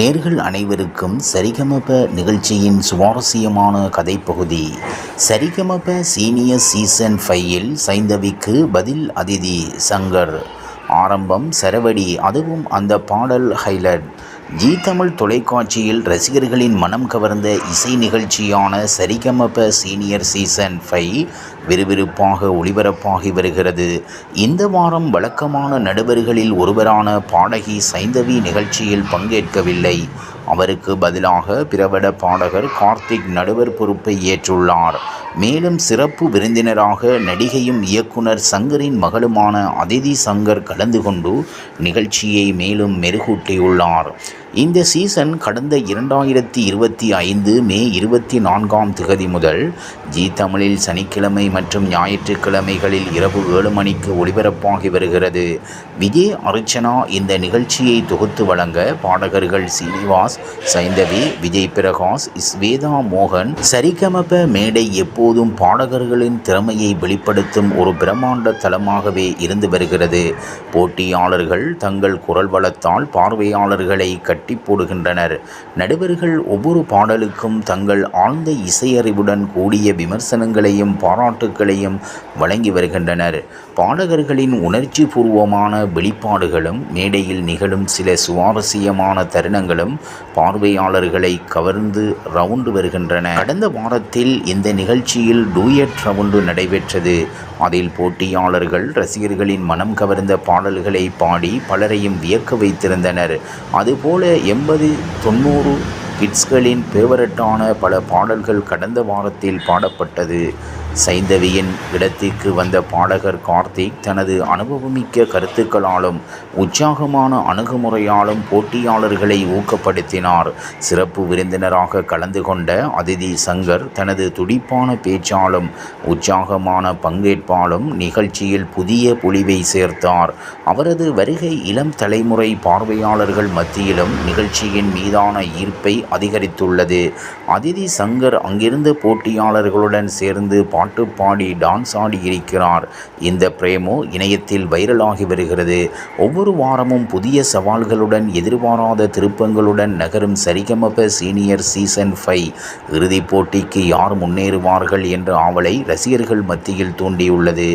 நேர்கள் அனைவருக்கும் சரிகமப நிகழ்ச்சியின் சுவாரஸ்யமான கதைப்பகுதி. சரிகமப சீனியர் சீசன் ஃபைவில் சைந்தவிக்கு பதில் அதிதி சங்கர். ஆரம்பம் சரவடி அதுவும் அந்த பாடல் ஹைலைட். ஜி தமிழ் தொலைக்காட்சியில் ரசிகர்களின் மனம் கவர்ந்த இசை நிகழ்ச்சியான சரிகமப சீனியர் சீசன் ஃபைவ் விறுவிறுப்பாக ஒளிபரப்பாகி வருகிறது. இந்த வாரம் வழக்கமான நடுவர்களில் ஒருவரான பாடகி சைந்தவி நிகழ்ச்சியில் பங்கேற்கவில்லை. அவருக்கு பதிலாக பிரபல பாடகர் கார்த்திக் நடுவர் பொறுப்பை ஏற்றுள்ளார். மேலும் சிறப்பு விருந்தினராக நடிகையும் இயக்குனர் சங்கரின் மகளுமான அதிதி சங்கர் கலந்து கொண்டு நிகழ்ச்சியை மேலும் மெருகூட்டியுள்ளார். இந்த சீசன் கடந்த இரண்டாயிரத்தி இருபத்தி ஐந்து மே இருபத்தி நான்காம் திகதி முதல் ஜி தமிழில் சனிக்கிழமை மற்றும் ஞாயிற்றுக்கிழமைகளில் இரவு ஏழு மணிக்கு ஒளிபரப்பாகி வருகிறது. விஜய் அர்ச்சனா இந்த நிகழ்ச்சியை தொகுத்து வழங்க பாடகர்கள் சீனிவாஸ் சைந்தவி விஜய் பிரகாஷ் ஸ்வேதா மோகன் சரிகமப மேடை எப்போதும் பாடகர்களின் திறமையை வெளிப்படுத்தும் ஒரு பிரம்மாண்ட தளமாகவே இருந்து வருகிறது. போட்டியாளர்கள் தங்கள் குரல் வளத்தால் பார்வையாளர்களை கட்டி போடுகின்றனர். நடுவர்கள் ஒவ்வொரு பாடலுக்கும் தங்கள் ஆழ்ந்த இசையறிவுடன் கூடிய விமர்சனங்களையும் பாராட்டுகளையும் வழங்கி வருகின்றனர். பாடகர்களின் உணர்ச்சி பூர்வமான வெளிப்பாடுகளும் மேடையில் நிகழும் சில சுவாரஸ்யமான தருணங்களும் பார்வையாளர்களை கவர்ந்து ரவுண்டு வருகின்றன. கடந்த வாரத்தில் இந்த நிகழ்ச்சியில் டூயட் ரவுண்டு நடைபெற்றது. அதில் போட்டியாளர்கள் ரசிகர்களின் மனம் கவர்ந்த பாடல்களை பாடி பலரையும் வியக்க வைத்திருந்தனர். அதுபோல எண்பது தொண்ணூறு கிட்ஸ்களின் ஃபேவரட்டான பல பாடல்கள் கடந்த வாரத்தில் பாடப்பட்டது. சைந்தவியின் இடத்திற்கு வந்த பாடகர் கார்த்திக் தனது அனுபவமிக்க கருத்துக்களாலும் உற்சாகமான அணுகுமுறையாலும் போட்டியாளர்களை ஊக்கப்படுத்தினார். சிறப்பு விருந்தினராக கலந்து கொண்ட அதிதி சங்கர் தனது துடிப்பான பேச்சாலும் உற்சாகமான பங்கேற்பாலும் நிகழ்ச்சியில் புதிய பொலிவை சேர்த்தார். அவரது வருகை இளம் தலைமுறை பார்வையாளர்கள் மத்தியிலும் நிகழ்ச்சியின் மீதான ஈர்ப்பை அதிகரித்துள்ளது. அதிதி சங்கர் அங்கிருந்த போட்டியாளர்களுடன் சேர்ந்து பாட்டு பாடி டான்ஸ் ஆடி இருக்கிறார். இந்த பிரேமோ இணையத்தில் வைரலாகி வருகிறது. ஒவ்வொரு வாரமும் புதிய சவால்களுடன் எதிர்பாராத திருப்பங்களுடன் நகரும் சரிகமப சீனியர் சீசன் ஃபைவ். இறுதிப் போட்டிக்கு யார் முன்னேறுவார்கள் என்ற ஆவலை ரசிகர்கள் மத்தியில் தூண்டியுள்ளது.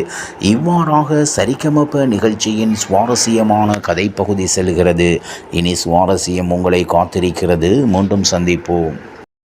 இவ்வாறாக சரிகமப நிகழ்ச்சியின் சுவாரஸ்யமான கதைப்பகுதி செல்கிறது. இனி சுவாரஸ்யம் உங்களை காத்திருக்கிறது. மீண்டும் சந்திப்போம்.